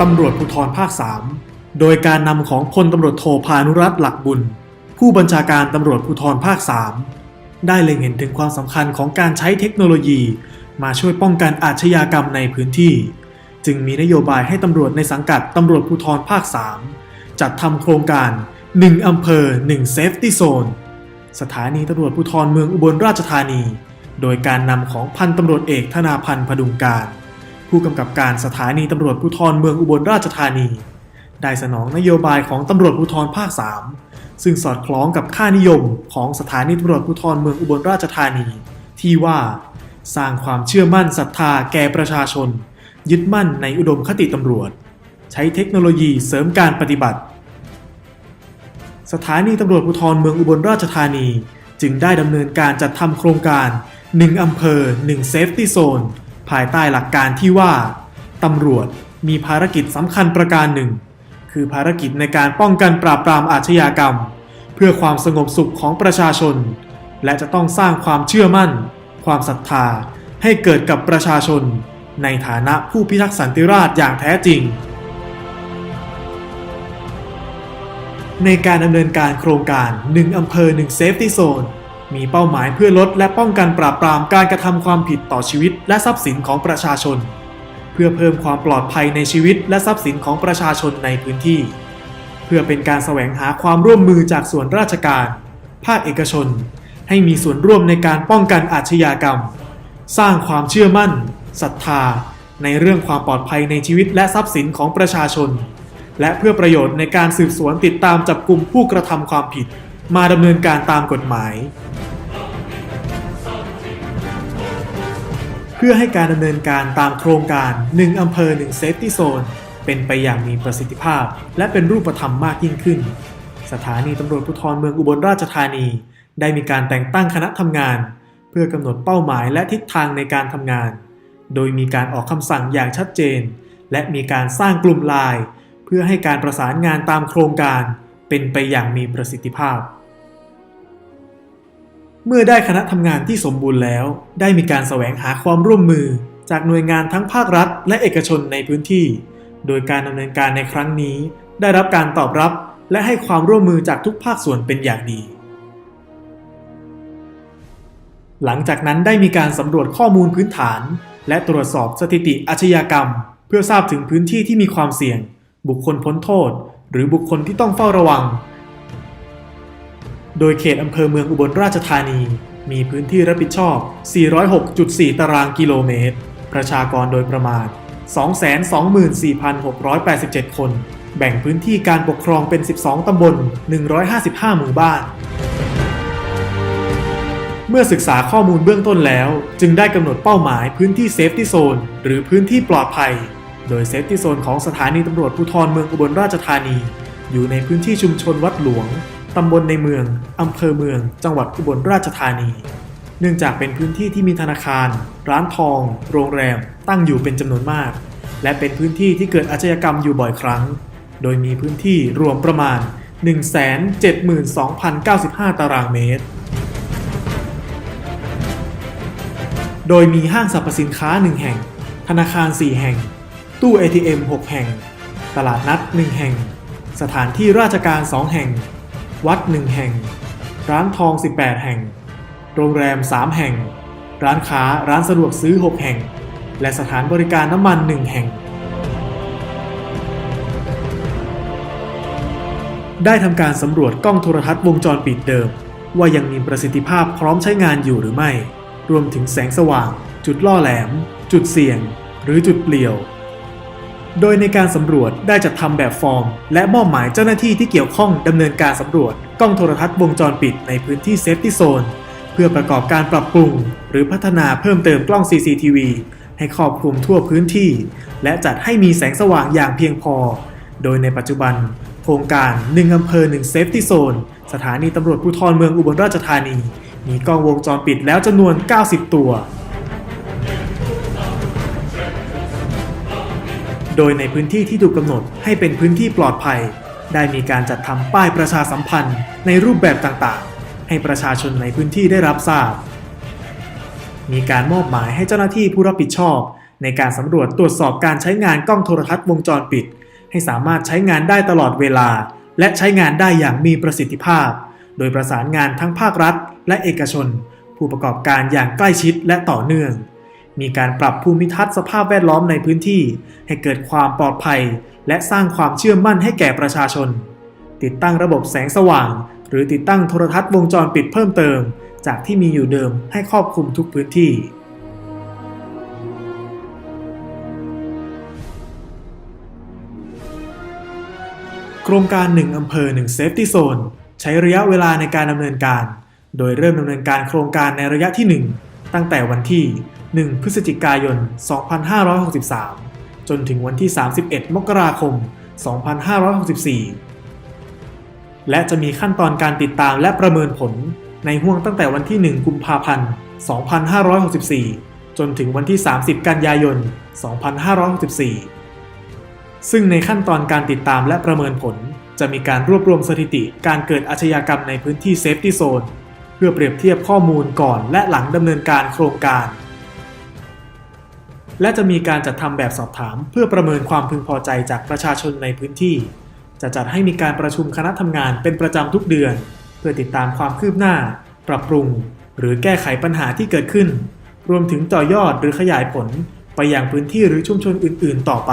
ตำรวจภูธรภาค 3 โดยการนำของพลตำรวจโทพานุรัตน์หลักบุญ ผู้บัญชาการตำรวจภูธรภาค 3 ได้เล็งเห็นถึงความสำคัญของการใช้เทคโนโลยี มาช่วยป้องกันอาชญากรรมในพื้นที่ จึงมีนโยบายให้ตำรวจในสังกัดตำรวจภูธรภาค 3 จัดทำโครงการ 1อำเภอ1 Safety Zone สถานีตำรวจภูธรเมืองอุบลราชธานี โดยการนำของพันตำรวจเอกธนาพันธ์พดุงการ ผู้กำกับการสถานีตำรวจภูธรเมืองอุบลราชธานี ได้สนองนโยบายของตำรวจภูธรภาค 3 ซึ่งสอดคล้องกับค่านิยมของสถานีตำรวจภูธรเมืองอุบลราชธานี ที่ว่าสร้างความเชื่อมั่นศรัทธาแก่ประชาชน ยึดมั่นในอุดมคติตำรวจ ใช้เทคโนโลยีเสริมการปฏิบัติ สถานีตำรวจภูธรเมืองอุบลราชธานี จึงได้ดำเนินการจัดทำโครงการ 1อำเภอ 1 Safety Zone ภายใต้หลักการที่ว่าตำรวจมีภารกิจสำคัญประการหนึ่ง คือภารกิจในการป้องกันปราบปรามอาชญากรรม เพื่อความสงบสุขของประชาชน และจะต้องสร้างความเชื่อมั่น ความศรัทธาให้เกิดกับประชาชน ในฐานะผู้พิทักษ์สันติราษฎร์อย่างแท้จริง ในการดำเนินการโครงการ 1อำเภอ1 Safety Zone มีเป้าหมายเพื่อลดและป้องกันปราบปรามการกระทำความผิดต่อชีวิตและทรัพย์สินของประชาชน เพื่อเพิ่มความปลอดภัยในชีวิตและทรัพย์สินของประชาชนในพื้นที่ เพื่อเป็นการแสวงหาความร่วมมือจากส่วนราชการ ภาคเอกชน ให้มีส่วนร่วมในการป้องกันอาชญากรรม สร้างความเชื่อมั่นศรัทธา ในเรื่องความปลอดภัยในชีวิตและทรัพย์สินของประชาชน และเพื่อประโยชน์ในการสืบสวนติดตามจับกลุ่มผู้กระทำความผิด มาดำเนินการตามกฎหมาย เพื่อให้การดำเนินการตามโครงการ 1 อำเภอ1 Safety Zone เป็นไปอย่างมีประสิทธิภาพ และเป็นรูปธรรมมากยิ่งขึ้น สถานีตำรวจภูธรเมืองอุบลราชธานี ได้มีการแต่งตั้งคณะทำงาน เพื่อกำหนดเป้าหมายและทิศทางในการทำงาน โดยมีการออกคำสั่งอย่างชัดเจน และมีการสร้างกลุ่มไลน์เพื่อให้การประสานงานตามโครงการเป็นไปอย่างมีประสิทธิภาพ เมื่อได้คณะทำงานที่สมบูรณ์แล้ว ได้มีการแสวงหาความร่วมมือ จากหน่วยงานทั้งภาครัฐ และเอกชนในพื้นที่ โดยการดำเนินการในครั้งนี้ ได้รับการตอบรับ และให้ความร่วมมือจากทุกภาคส่วนเป็นอย่างดี หลังจากนั้นได้มีการสำรวจข้อมูลพื้นฐาน และตรวจสอบสถิติอาชญากรรม เพื่อทราบถึงพื้นที่ที่มีความเสี่ยง บุคคลพ้นโทษ หรือบุคคลที่ต้องเฝ้าระวัง โดยเขตอำเภอเมืองอุบลราชธานี มีพื้นที่รับผิดชอบ 406.4 ตารางกิโลเมตร ประชากรโดยประมาณ 224,687 คน แบ่งพื้นที่การปกครองเป็น 12 ตำบล 155 หมู่บ้าน เมื่อศึกษาข้อมูลเบื้องต้นแล้ว จึงได้กำหนดเป้าหมายพื้นที่เซฟตี้โซนหรือพื้นที่ปลอดภัย โดยเซฟตี้โซนของสถานีตำรวจภูธรเมืองอุบลราชธานี อยู่ในพื้นที่ชุมชนวัดหลวง ตำบลในเมือง อำเภอเมือง จังหวัดอุบลราชธานี เนื่องจากเป็นพื้นที่ที่มีธนาคาร ร้านทอง โรงแรม ตั้งอยู่เป็นจำนวนมาก และเป็นพื้นที่ที่เกิดอาชญากรรมอยู่บ่อยครั้ง โดยมีพื้นที่รวมประมาณ 172,095 ตารางเมตร โดยมีห้างสรรพสินค้า 1 แห่ง ธนาคาร 4 แห่ง ตู้ ATM 6 แห่ง ตลาดนัด 1 แห่ง สถานที่ราชการ 2 แห่ง วัด1แห่ง ร้านทอง 18 แห่ง โรงแรม 3 แห่ง ร้านค้าร้านสะดวกซื้อ 6 แห่ง และสถานบริการน้ำมัน1แห่ง ได้ทำการสำรวจกล้องโทรทัศน์วงจรปิดเดิม ว่ายังมีประสิทธิภาพพร้อมใช้งานอยู่หรือไม่ รวมถึงแสงสว่าง จุดล่อแหลม จุดเสี่ยง หรือจุดเปลี่ยว โดยในการสำรวจได้จัดทำแบบฟอร์ม และมอบหมายเจ้าหน้าที่ที่เกี่ยวข้องดำเนินการสำรวจ กล้องโทรทัศน์วงจรปิดในพื้นที่เซฟตี้โซนเพื่อประกอบการปรับปรุง หรือพัฒนาเพิ่มเติมกล้อง CCTV ให้ครอบคลุมทั่วพื้นที่ และจัดให้มีแสงสว่างอย่างเพียงพอ โดยในปัจจุบัน โครงการ1อำเภอ1 Safety Zone สถานีตำรวจภูธรเมืองอุบลราชธานี มีกล้องวงจรปิดแล้วจำนวน 90 ตัว โดยในพื้นที่ที่ถูกกำหนดให้เป็นพื้นที่ปลอดภัย ได้มีการจัดทำป้ายประชาสัมพันธ์ในรูปแบบต่างๆ ให้ประชาชนในพื้นที่ได้รับทราบ มีการมอบหมายให้เจ้าหน้าที่ผู้รับผิดชอบ ในการสำรวจตรวจสอบการใช้งานกล้องโทรทัศน์วงจรปิด ให้สามารถใช้งานได้ตลอดเวลา และใช้งานได้อย่างมีประสิทธิภาพ โดยประสานงานทั้งภาครัฐ และเอกชน ผู้ประกอบการอย่างใกล้ชิดและต่อเนื่อง มีการปรับภูมิทัศน์สภาพแวดล้อมในพื้นที่ ให้เกิดความปลอดภัย และสร้างความเชื่อมั่นให้แก่ประชาชน ติดตั้งระบบแสงสว่าง หรือติดตั้งโทรทัศน์วงจรปิดเพิ่มเติม จากที่มีอยู่เดิมให้ครอบคลุมทุกพื้นที่ โครงการ 1อำเภอ 1 Safety Zone ใช้ระยะเวลาในการดำเนินการ โดยเริ่มดำเนินการโครงการในระยะที่ 1 ตั้งแต่วันที่ 1 พฤศจิกายน 2563 จนถึงวันที่ 31 มกราคม 2564 และจะมีขั้นตอนการติดตามและประเมินผลในห่วงตั้งแต่วันที่ 1 กุมภาพันธ์ 2564 จนถึงวันที่ 30 กันยายน 2564 ซึ่งในขั้นตอนการติดตามและประเมินผลจะมีการรวบรวมสถิติการเกิดอาชญากรรมในพื้นที่เซฟตี้โซนเพื่อเปรียบเทียบข้อมูลก่อนและหลังดำเนินการโครงการ และจะมีการจัดทำแบบสอบถาม เพื่อประเมินความพึงพอใจจากประชาชนในพื้นที่ จะจัดให้มีการประชุมคณะทำงานเป็นประจำทุกเดือน เพื่อติดตามความคืบหน้า ปรับปรุง หรือแก้ไขปัญหาที่เกิดขึ้น รวมถึงต่อยอดหรือขยายผล ไปยังพื้นที่หรือชุมชนอื่น ๆ ต่อไป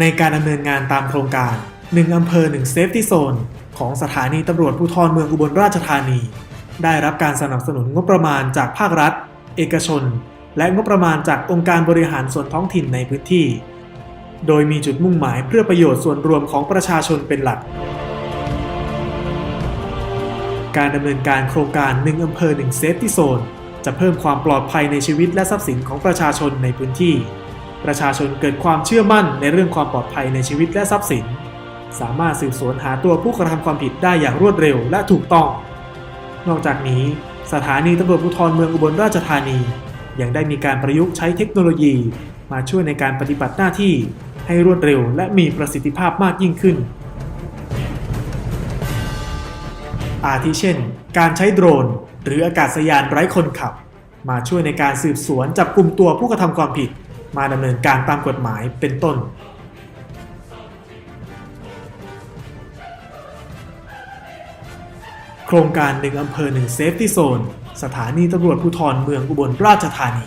ในการดำเนินงานตามโครงการ 1 อำเภอ 1 Safety Zone ของสถานีตำรวจภูธรเมืองอุบลราชธานี ได้รับการสนับสนุนงบประมาณจากภาครัฐ เอกชน และงบประมาณจากองค์การบริหารส่วนท้องถิ่นในพื้นที่ โดยมีจุดมุ่งหมายเพื่อประโยชน์ส่วนรวมของประชาชนเป็นหลัก การดำเนินการโครงการ1อำเภอ1 Safety Zone จะเพิ่มความปลอดภัยในชีวิตและทรัพย์สินของประชาชนในพื้นที่ ประชาชนเกิดความเชื่อมั่นในเรื่องความปลอดภัยในชีวิตและทรัพย์สิน สามารถสืบสวนหาตัวผู้กระทำความผิดได้อย่างรวดเร็วและถูกต้อง นอกจากนี้สถานีตำรวจภูธรเมืองอุบลราชธานี ยังได้มีการประยุกต์ใช้เทคโนโลยี มาช่วยในการปฏิบัติหน้าที่ให้รวดเร็วและมีประสิทธิภาพมากยิ่งขึ้น อาทิเช่น การใช้โดรน หรืออากาศยานไร้คนขับ มาช่วยในการสืบสวนจับกลุ่มตัวผู้กระทำความผิด มาดำเนินการตามกฎหมายเป็นต้น โครงการหนึ่งอำเภอหนึ่งเซฟตี้โซน สถานีตำรวจภูธรเมืองอุบลราชธานี